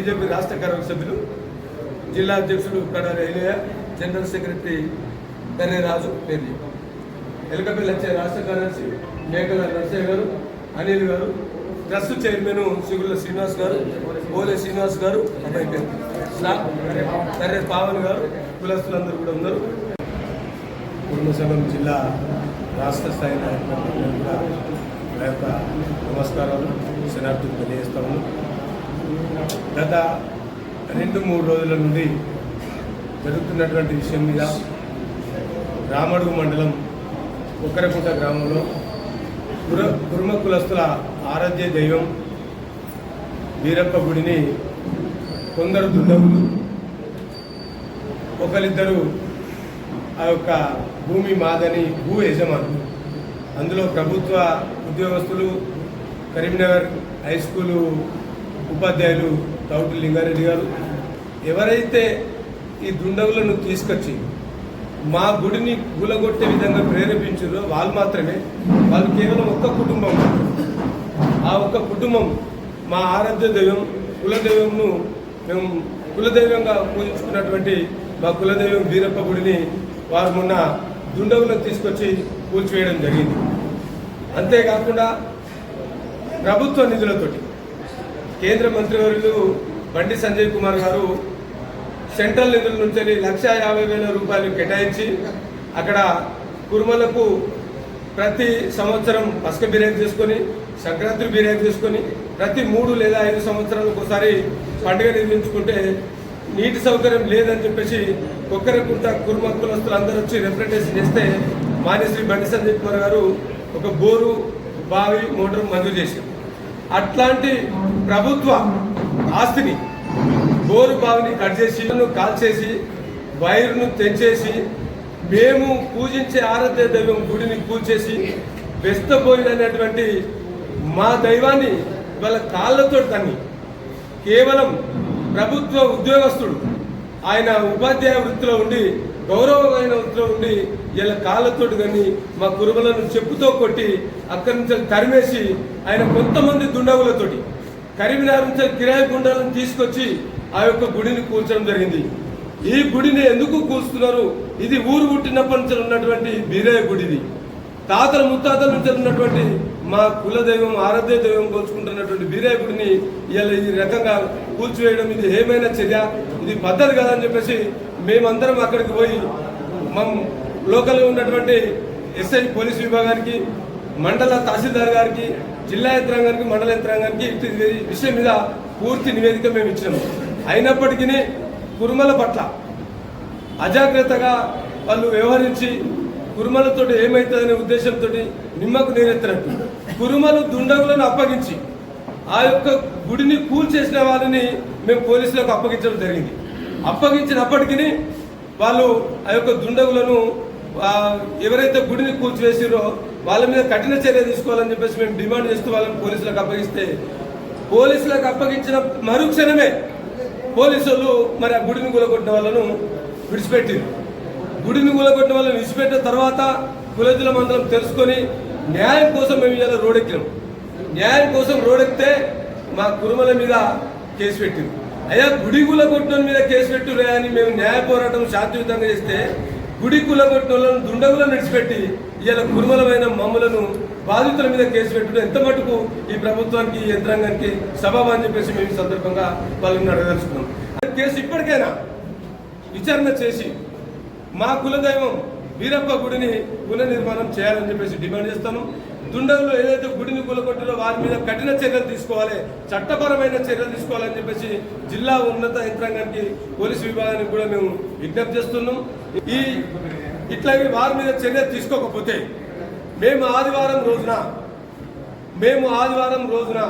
BJP రాష్ట్ర కార్యవర్గ సభ్యులు జిల్లా అధ్యక్షులు కడారి ఐలయ్య జనరల్ సెక్రటరీ కర్రే రాజు పేర్లి. ఎలకపల్లి వచ్చే రాష్ట్ర కార్యదర్శి మేకల నరసయ్య గారు అనిల్ గారు ట్రస్ట్ చైర్మన్ సిగుల శ్రీనివాస్ గారు ఓలే శ్రీనివాస్ గారు అబ్బాయి పేరు. సరే పావన్ గారు కులస్తులందరూ కూడా ఉన్నారు. కుటుంబ జిల్లా రాష్ట్ర స్థాయి నాయకులందరూ కూడా నా యొక్క నమస్కారాలు శనార్థులు తెలియజేస్తాము గత రెండు మూడు రోజుల నుండి జరుగుతున్నటువంటి విషయం మీద రామడుగు మండలం ఉక్కరకుంట గ్రామంలో కుర కుర్మ కులస్తుల ఆరాధ్య దైవం వీరప్ప గుడిని కొందరు దుండగులు ఒకరిద్దరు ఆ యొక్క భూమి మాదని భూ యజమానులు. అందులో ప్రభుత్వ ఉద్యోగస్తులు కరీంనగర్ హై స్కూలు ఉపాధ్యాయులు తౌటి లింగారెడ్డి గారు ఎవరైతే ఈ దుండగులను తీసుకొచ్చి మా గుడిని కూలగొట్టే విధంగా ప్రేరేపించారో వాళ్ళు మాత్రమే వాళ్ళు కేవలం ఒక్క కుటుంబం ఆ ఒక్క కుటుంబం మా ఆరాధ్య దైవం కులదైవంను మేము కులదైవంగా పూజించుకున్నటువంటి మా కులదైవం వీరప్ప గుడిని వారు మొన్న దుండగులను తీసుకొచ్చి కూల్చివేయడం జరిగింది. అంతేకాకుండా ప్రభుత్వ నిధులతోటి కేంద్ర మంత్రివర్యులు బండి సంజయ్ కుమార్ గారు సెంట్రల్ నిధుల నుంచి లక్ష యాభై వేల రూపాయలు కేటాయించి అక్కడ కురుమలకు ప్రతి సంవత్సరం పసక బిర్యానీ చేసుకొని సంక్రాంతి బిర్యానీ చేసుకొని ప్రతి మూడు లేదా ఐదు సంవత్సరాలకు ఒకసారి పండుగ నిర్మించుకుంటే నీటి సౌకర్యం లేదని చెప్పేసి కొక్కరకుంట కుర్మ కులస్తులు అందరూ వచ్చి రిప్రజెంటేషన్ చేస్తే మానేశ్రీ బండి సంజయ్ కుమార్ గారు ఒక బోరు బావి మోటార్ మంజూరు చేశారు. అట్లాంటి ప్రభుత్వ ఆస్తిని బోరు బావిని కట్ చేసి కాల్చేసి వైరును తెంచేసి మేము పూజించే ఆరాధ్య దైవం గుడిని కూల్చేసి వెస్తపోయినటువంటి మా దైవాన్ని వాళ్ళ కాళ్ళతో తన్ని కేవలం ప్రభుత్వ ఉద్యోగస్తుడు ఆయన ఉపాధ్యాయ వృత్తిలో ఉండి గౌరవమైన వృత్తిలో ఉండి ఇలా కాళ్ళతోటి కానీ మా కురుమలను చెప్పుతో కొట్టి అక్కడి నుంచి తరిమేసి ఆయన కొంతమంది దుండగులతోటి కరీంనగర్ నుంచి కిరాయి గుండాలను తీసుకొచ్చి ఆ యొక్క గుడిని కూల్చడం జరిగింది. ఈ గుడిని ఎందుకు కూల్చుతున్నారు? ఇది ఊరు పుట్టినప్పటి నుంచి ఉన్నటువంటి బీరయ్య గుడిది. తాతల ముత్తాతల నుంచి ఉన్నటువంటి మా కుల దైవం ఆరాధ్య దైవం కోల్చుకుంటున్నటువంటి బీరయ్య గుడిని ఇలా ఈ రకంగా కూల్చివేయడం ఇది ఏమైనా చర్య? ఇది పద్ధతి కాదని చెప్పేసి మేమందరం అక్కడికి పోయి మా లోకల్లో ఉన్నటువంటి ఎస్ఐ పోలీస్ విభాగానికి మండల తహసీల్దార్ గారికి జిల్లా యంత్రాంగానికి మండల యంత్రాంగానికి విషయం మీద పూర్తి నివేదిక మేము ఇచ్చినాము అయినప్పటికీ కురుమల పట్ల అజాగ్రత్తగా వాళ్ళు వ్యవహరించి కురుమలతో ఏమవుతుందనే ఉద్దేశంతో నిమ్మకు నీరెత్తినట్టు. కురుమలు దుండగులను అప్పగించి ఆ యొక్క గుడిని కూల్చేసిన వాళ్ళని మేము పోలీసులకు అప్పగించడం జరిగింది. అప్పగించినప్పటికీ వాళ్ళు ఆ యొక్క దుండగులను ఎవరైతే గుడిని కూల్చివేసిరో వాళ్ళ మీద కఠిన చర్య తీసుకోవాలని చెప్పేసి మేము డిమాండ్ చేస్తూ వాళ్ళని పోలీసులకు అప్పగిస్తే పోలీసులకు అప్పగించిన మరుక్షణమే పోలీసులు మరి ఆ గుడిని కూలగొట్టిన వాళ్ళను విడిచిపెట్టింది గుడిని కూలగొట్టిన వాళ్ళని విడిచిపెట్టిన తర్వాత కులజుల మందరం తెలుసుకొని న్యాయం కోసం మేము ఇవాళ రోడెక్కినాం న్యాయం కోసం రోడెక్కితే మా కురుమల మీద కేసు పెట్టింది అయ్యా గుడి కూలగొట్టిన మీద కేసు పెట్టురే అని మేము న్యాయ పోరాటం శాంతియుతంగా చేస్తే గుడి కూలగొట్టిన వాళ్ళను దుండగులను విడిచిపెట్టి ఇవాళ కురుమలమైన మమ్మలను బాధితుల మీద కేసు పెట్టడం ఎంత మటుకు ఈ ప్రభుత్వానికి ఈ యంత్రాంగానికి సభాబా అని చెప్పేసి మేము సందర్భంగా వాళ్ళని అడగదలుచుకున్నాం. కేసు ఇప్పటికైనా విచారణ చేసి మా కులదైవం వీరప్ప గుడిని పునర్నిర్మాణం చేయాలని చెప్పేసి డిమాండ్ చేస్తాను. దుండగులు ఏదైతే గుడిని కూలగొట్టారో వారి మీద కఠిన చర్యలు తీసుకోవాలి చట్టపరమైన చర్యలు తీసుకోవాలని చెప్పేసి జిల్లా ఉన్నత యంత్రాంగానికి పోలీసు విభాగానికి కూడా మేము విజ్ఞప్తి చేస్తున్నాం. ఈ ఇట్లా వారి మీద చర్య తీసుకోకపోతే మేము ఆదివారం రోజున మేము ఆదివారం రోజున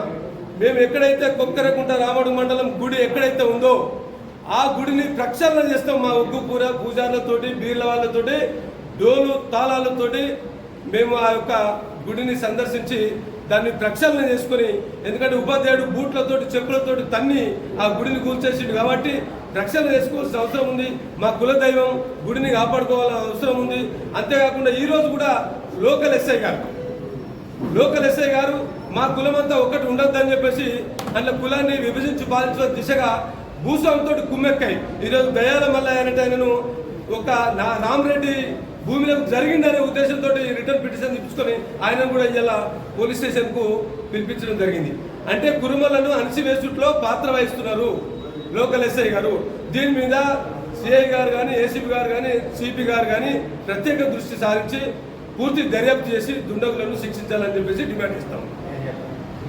మేము ఎక్కడైతే కొక్కరకుంట రామడు మండలం గుడి ఎక్కడైతే ఉందో ఆ గుడిని ప్రక్షాళన చేస్తాం మా ఉగ్గు పూర పూజార్లతోటి బీర్ల వాళ్ళతోటి డోలు తాళాలతోటి మేము ఆ యొక్క గుడిని సందర్శించి దాన్ని ప్రక్షాళన చేసుకొని ఎందుకంటే ఉపాధ్యాయుడు బూట్లతోటి చెప్పులతోటి తన్ని ఆ గుడిని కూల్చేసిండు కాబట్టి రక్షణ చేసుకోవాల్సిన అవసరం ఉంది. మా కులదైవం గుడిని కాపాడుకోవాల్సిన అవసరం ఉంది. అంతేకాకుండా ఈరోజు కూడా లోకల్ ఎస్ఐ గారు లోకల్ ఎస్ఐ గారు మా కులమంతా ఒక్కటి ఉండొద్దని చెప్పేసి అట్లా కులాన్ని విభజించి పాలించిన దిశగా భూస్వామితో కుమ్మెక్కాయి. ఈరోజు దయాల మల్లయ్య అనేట ఆయనను ఒక నా రామరెడ్డి భూమిలో జరిగిందనే ఉద్దేశంతో రిటర్న్ పిటిషన్ తెప్పించుకొని ఆయన కూడా ఇలా పోలీస్ స్టేషన్కు పిలిపించడం జరిగింది. అంటే కురుమలను అణిచివేసుట్లో పాత్ర వహిస్తున్నారు లోకల్ ఎస్ఐ గారు. దీని మీద సిఐ గారు కానీ ఏసీపీ గారు కానీ సిపి గారు కానీ ప్రత్యేక దృష్టి సారించి పూర్తి దర్యాప్తు చేసి దుండగులను శిక్షించాలని చెప్పేసి డిమాండ్ ఇస్తాం